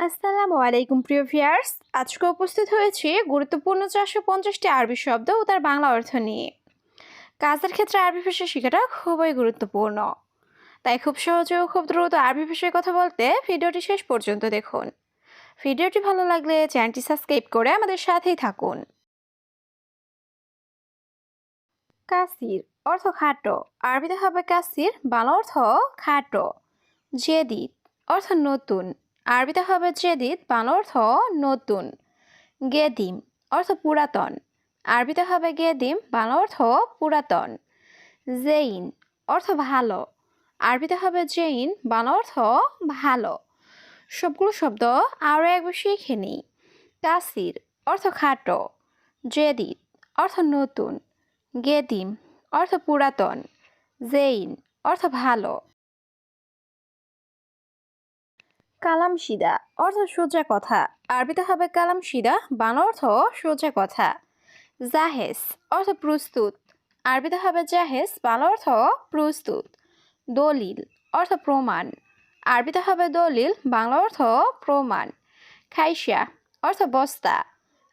আসসালামু আলাইকুম, প্রিয় ভিয়ার্স আজকে উপস্থিত হয়েছে গুরুত্বপূর্ণ চারশো পঞ্চাশটি আরবি শব্দ ও তার বাংলা অর্থ নিয়ে। কাজের ক্ষেত্রে আরবি ভাষা শেখাটা খুবই গুরুত্বপূর্ণ। তাই খুব সহজে ও খুব দ্রুত আরবি ভাষায় কথা বলতে ভিডিওটি শেষ পর্যন্ত দেখুন। ভিডিওটি ভালো লাগলে চ্যানেলটি সাবস্ক্রাইব করে আমাদের সাথেই থাকুন। কাসির অর্থ খাটো। আরবিতে হবে কাসির, বাংলা অর্থ খাটো। জেদিদ অর্থ নতুন। আরবিতে হবে জেদিদ, বাংলা অর্থ নতুন। গেদিম অর্থ পুরাতন। আরবিতে হবে গেদিম, বাংলা অর্থ পুরাতন। জেইন অর্থ ভালো। আরবিতে হবে জেইন, বাংলা অর্থ ভালো। সবগুলো শব্দ আরও একবার শিখে নিই। কাসির অর্থ খাটো। জেদিদ অর্থ নতুন। গেদিম অর্থ পুরাতন। জেইন অর্থ ভালো। কালাম সিদা অর্থ সোজা কথা। আরবিতে হবে কালাম সিদা বাংলা অর্থ সোজা কথা। জাহেজ অর্থ প্রস্তুত। আরবিতে হবে জাহেজ বাংলা অর্থ প্রস্তুত। দলিল, অর্থ প্রমাণ। আরবিতে হবে দলিল, বাংলা অর্থ প্রমাণ। খাইসা অর্থ বস্তা।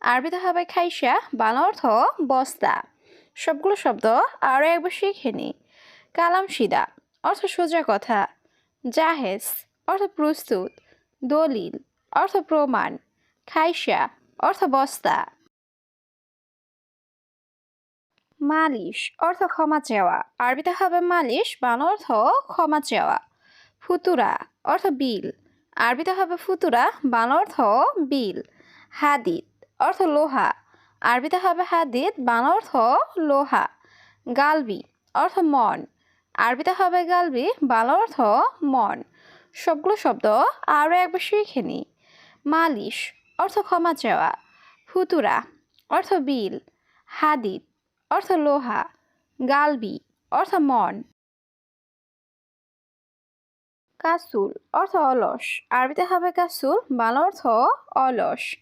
আরবিতে হবে খাইসা বাংলা অর্থ বস্তা। সবগুলো শব্দ আরও একবার শিখে নিই কালাম সিদা অর্থ সোজা কথা। জাহেজ অর্থ প্রস্তুত। দলিল, অর্থ প্রমাণ খাইসা অর্থ বস্তা। মালিশ, অর্থ ক্ষমা চাওয়া। আরবিতে হবে মালিশ বাংলা অর্থ ক্ষমা চাওয়া। ফুতুরা, অর্থ বিল। আরবিতে হবে ফুতুরা বাংলা অর্থ বিল। হাদিদ, অর্থ লোহা। আরবিতে হবে হাদিদ বাংলা অর্থ লোহা। গালবি, অর্থ মন। আরবিতে হবে গালবি বাংলা অর্থ মন। সবগুলো শব্দ আরও একবার শিখে নিই মালিশ, অর্থ ক্ষমা চাওয়া। ফুতুরা, অর্থ বিল। হাদিদ, অর্থ লোহা। গালবি, অর্থ মন। কাসুল, অর্থ অলস। আরবিতে হবে কাসুল, বাংলা অর্থ অলস।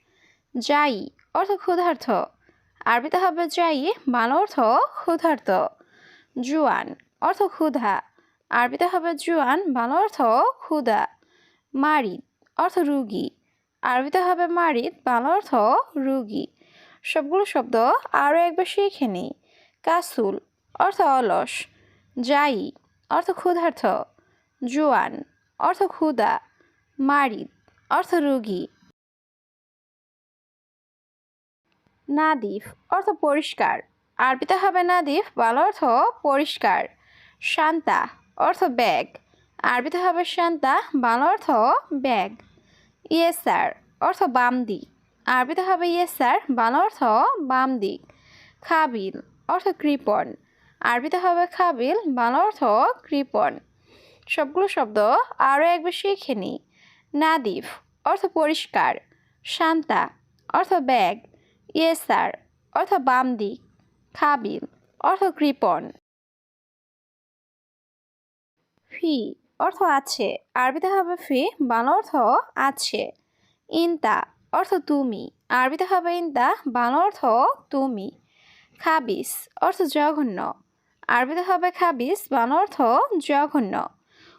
যাই, অর্থ ক্ষুধার্থ আরবিতে হবে যাই, বাংলা অর্থ ক্ষুধার্থ জুয়ান, অর্থ ক্ষুধা। আরবিতে হবে জুয়ান, বাংলা অর্থ ক্ষুধা। মারিদ, অর্থ রুগী। আরবিতে হবে মারিদ, বাংলা অর্থ রুগী। সবগুলো শব্দ আরও একবার শিখে নিই। কাসুল, অর্থ অলস। যাই অর্থ ক্ষুধার্থ। জুয়ান, অর্থ ক্ষুদা মারিদ, অর্থ রুগী। নাদিফ, অর্থ পরিষ্কার। আরবিতে হবে নাদিফ, বাংলা অর্থ পরিষ্কার। শান্তা অর্থ ব্যাগ। আরবিতে হবে শান্তা বাংলা অর্থ ব্যাগ। ইয়েসার অর্থ বাম দিক আরবিতে হবে ইয়েসার বাংলা অর্থ বাম দিক খাবিল, অর্থ কৃপণ। আরবিতে হবে খাবিল, বাংলা অর্থ কৃপণ। সবগুলো শব্দ আরও একবার শিখে নিই। নাদিফ, অর্থ পরিষ্কার। শান্তা, অর্থ ব্যাগ। ইয়েসার অর্থ বাম দিক খাবিল, অর্থ কৃপণ। ফি অর্থ আছে। আরবিতে হবে ফি, বাংলা অর্থ আছে। ইনতা অর্থ তুমি। আরবিতে হবে ইনতা, বাংলা অর্থ তুমি। খাবিস অর্থ জঘন্য। আরবিতে হবে খাবিস, বাংলা অর্থ জঘন্য।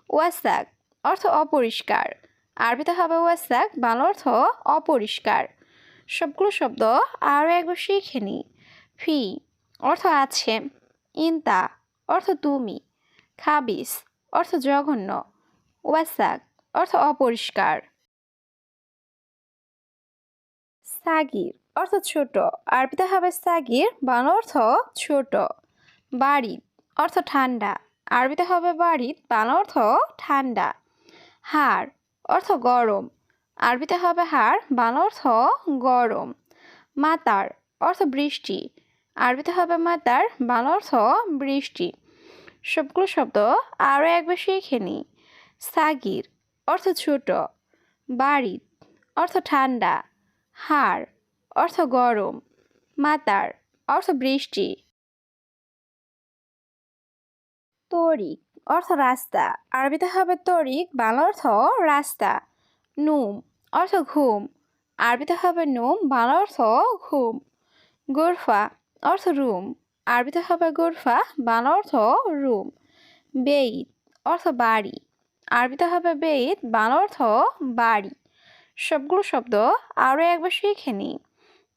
ওয়াসাক অর্থ অপরিষ্কার। আরবিতে হবে ওয়াসাক, বাংলা অর্থ অপরিষ্কার। সবগুলো শব্দ আরও একবার শিখে নি। ফি অর্থ আছে। ইনতা অর্থ তুমি। খাবিস অর্থ জঘন্য। ওয়াসাক, অর্থ অপরিষ্কার। সাগির, অর্থ ছোট। আরবিতে হবে সাগির, বাংলা অর্থ ছোট। বাড়ি অর্থ ঠান্ডা। আরবিতে হবে বাড়িত বাংলা অর্থ ঠান্ডা। হাড়, অর্থ গরম। আরবিতে হবে হাড়, বাংলা অর্থ গরম। মাতার, অর্থ বৃষ্টি। আরবিতে হবে মাতার, বাংলা অর্থ বৃষ্টি। সবগুলো শব্দ আরও একবার শিখে নিই। সাগির, অর্থ ছোট। বাড়িত অর্থ ঠান্ডা। হাড়, অর্থ গরম। মাতার অর্থ বৃষ্টি। তরিক, অর্থ রাস্তা। আরবিতে হবে তরিক, বাংলা অর্থ রাস্তা। নুম, অর্থ ঘুম। আরবিতে হবে নুম, বাংলা অর্থ ঘুম। গোরফা, অর্থ রুম। আরবিতে হবে গোরফা বাংলা অর্থ রুম। বেইত অর্থ বাড়ি। আরবিতে হবে বেইত বাংলা অর্থ বাড়ি। সবগুলো শব্দ আরও একবার শিখে নিই।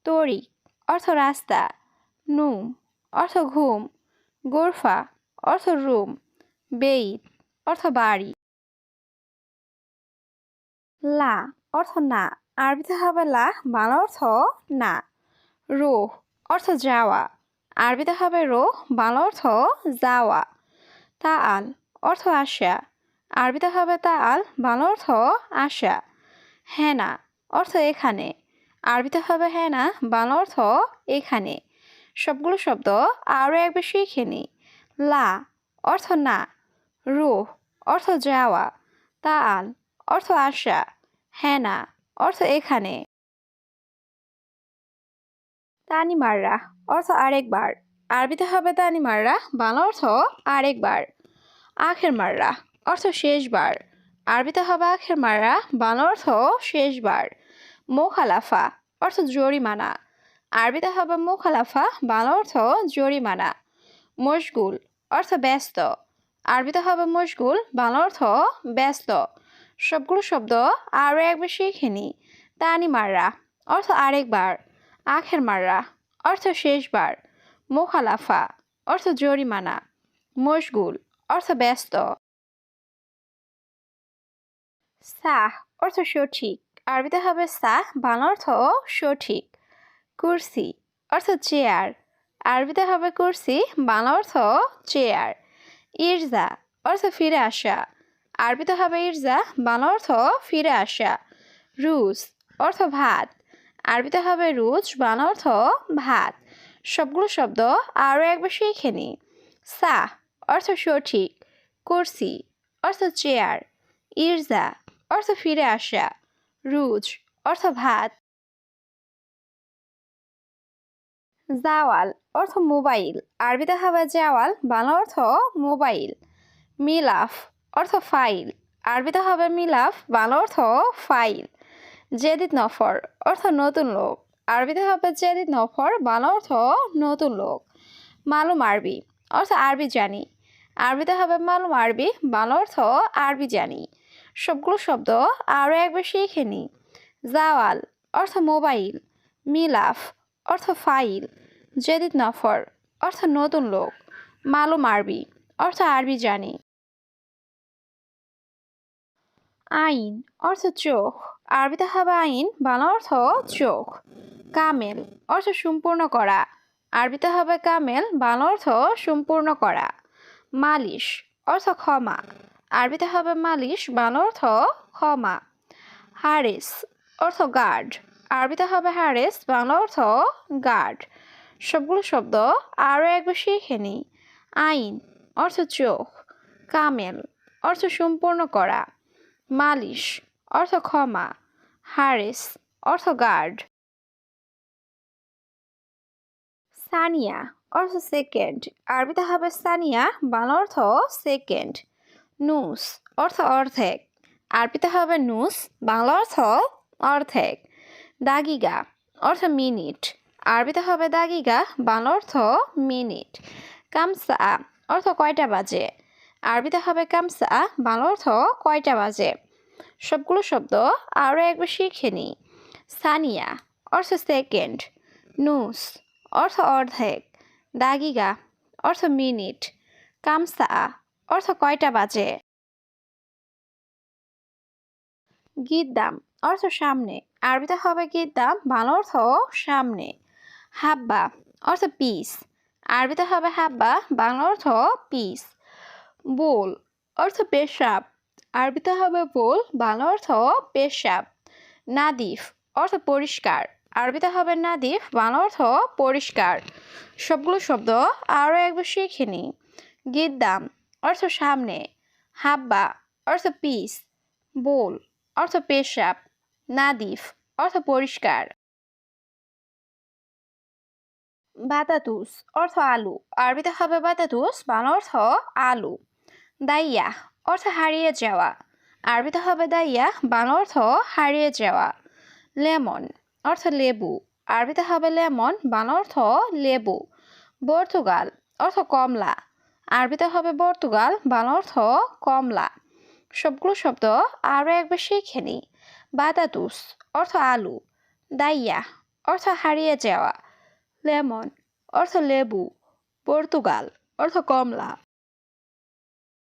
তরিক অর্থ রাস্তা, নুম অর্থ ঘুম। গোরফা অর্থ রুম। বেইত অর্থ বাড়ি। লা অর্থ না। আরবিতে হবে লা বাংলা অর্থ না। রোহ অর্থ যাওয়া। আরবিতে হবে রোহ বাংলা অর্থ যাওয়া। তা আল অর্থ আসা। আরবিতে হবে তা আল বাংলা অর্থ আসা। হেনা অর্থ এখানে। আরবিতে হবে হেনা, বাংলা অর্থ এখানে। সবগুলো শব্দ আরও একবার শিখে নিই লা অর্থ না। রুহ অর্থ যাওয়া। তা আল অর্থ আসা। হেনা অর্থ এখানে। তানিমাররা অর্থ আরেকবার আরবিতে হবে তানিমাররা বাংলা অর্থ আরেকবার আখের মাররা, অর্থ শেষবার আরবিতে হবে আখের মাররা, বাংলা অর্থ শেষবার মোখালাফা, অর্থ জরিমানা। আরবিতে হবে মোখালাফা, বাংলা অর্থ জরিমানা। মশগুল, অর্থ ব্যস্ত। আরবিতে হবে মশগুল, বাংলা অর্থ ব্যস্ত। সবগুলো শব্দ আরও একবার শিখে নিই তানি মাররা, অর্থ আরেকবার আখের মাররা, অর্থ শেষবার, মোখালাফা, অর্থ জরিমানা, মশগুল, অর্থ ব্যস্ত। সাহ, অর্থ সঠিক, আরবিতে হবে সাহ, বাংলা অর্থ সঠিক। কুরসি, অর্থ চেয়ার, আরবিতে হবে কুরসি, বাংলা অর্থ চেয়ার। ইরজা, অর্থ ফিরে আসা, আরবিতে হবে ইরজা, বাংলা অর্থ ফিরে আসা। রুজ অর্থ ভাত আরবিতে হবে রুজ বাংলা অর্থ ভাত। সবগুলো শব্দ আরও একবার শিখে নিই সাহ অর্থ সঠিক, কুরসি অর্থ চেয়ার, ইরজা অর্থ ফিরে আসা, রুজ অর্থ ভাত। জাওয়াল অর্থ মোবাইল, আরবিতে হবে জাওয়াল বাংলা অর্থ মোবাইল। মিলাফ অর্থ ফাইল, আরবিতে হবে মিলাফ বাংলা অর্থ ফাইল। জেদিদ নফর, অর্থ নতুন লোক। আরবিতে হবে জেদিদ নফর, বাংলা অর্থ নতুন লোক। মালুম আরবি, অর্থ আরবি জানি। আরবিতে হবে মালুম আরবি, বাংলা অর্থ আরবি জানি। সবগুলো শব্দ আরও একবার শিখে নিই জাওয়াল, অর্থ মোবাইল। মিলাফ, অর্থ ফাইল। জেদিদ নফর, অর্থ নতুন লোক। মালুম আরবি, অর্থ আরবি জানি। আইন, অর্থ চোখ। আরবিতে আইন, বাংলা অর্থ চোখ। কামেল, অর্থ সম্পূর্ণ করা। আরবিতে হবে কামেল, বাংলা অর্থ সম্পূর্ণ করা। মালিশ, অর্থ ক্ষমা। আরবিতে হবে মালিশ, বাংলা অর্থ ক্ষমা। হারিস, অর্থ গার্ড। আরবিতে হবে হারেস, বাংলা অর্থ গার্ড। সবগুলো শব্দ আরও একবার শিখে নিই। আইন, অর্থ চোখ। কামেল, অর্থ সম্পূর্ণ করা। মালিশ অর্থ ক্ষমা, হারেস, অর্থ গার্ড। সানিয়া, অর্থ সেকেন্ড। আরবিতে হবে সানিয়া, বাংলা অর্থ সেকেন্ড। নুস, অর্থ অর্ধেক। আরবিতে হবে নুস, বাংলা অর্থ অর্ধেক। দাগিগা, অর্থ মিনিট। আরবিতে হবে দাগিগা, বাংলা অর্থ মিনিট। কামসা, অর্থ কয়টা বাজে? আরবিতে হবে কামসা, বাংলা অর্থ কয়টা বাজে? সবগুলো শব্দ আরও একবার শিখে নিই। সানিয়া, অর্থ সেকেন্ড নুস, অর্থ অর্ধেক। দাগিগা, অর্থ মিনিট। কামসা, অর্থ কয়টা বাজে? গিদ্দাম, অর্থ সামনে। আরবিতে হবে গিদ্দাম, বাংলা অর্থ সামনে। হাব্বা, অর্থ পিস আরবিতে হবে হাব্বা, বাংলা অর্থ পিস বোল, অর্থ পেশাব। আরবিতে হবে বোল, বাংলা অর্থ পেশাব। নাদিফ, অর্থ পরিষ্কার। আরবিতে হবে নাদিফ, বাংলা অর্থ পরিষ্কার। সবগুলো শব্দ আরও একবার শিখে নিই। গিদ্দাম, অর্থ সামনে। হাব্বা, অর্থ পিস। বোল, অর্থ পেশাব। নাদিফ, অর্থ পরিষ্কার। বাতাতুস, অর্থ আলু। আরবিতে হবে বাতাতুস, বাংলা অর্থ আলু। দাইয়া অর্থ হারিয়ে যাওয়া। আরবিতে হবে দাইয়া বাংলা অর্থ হারিয়ে যাওয়া। লেমন অর্থ লেবু। আরবিতে হবে লেমন, বাংলা অর্থ লেবু। পর্তুগাল অর্থ কমলা। আরবিতে হবে পর্তুগাল, বাংলা অর্থ কমলা। সবগুলো শব্দ আরও একবার শিখে নিই বাতাতুস অর্থ আলু। দাইয়া অর্থ হারিয়ে যাওয়া। লেমন অর্থ লেবু। পর্তুগাল অর্থ কমলা।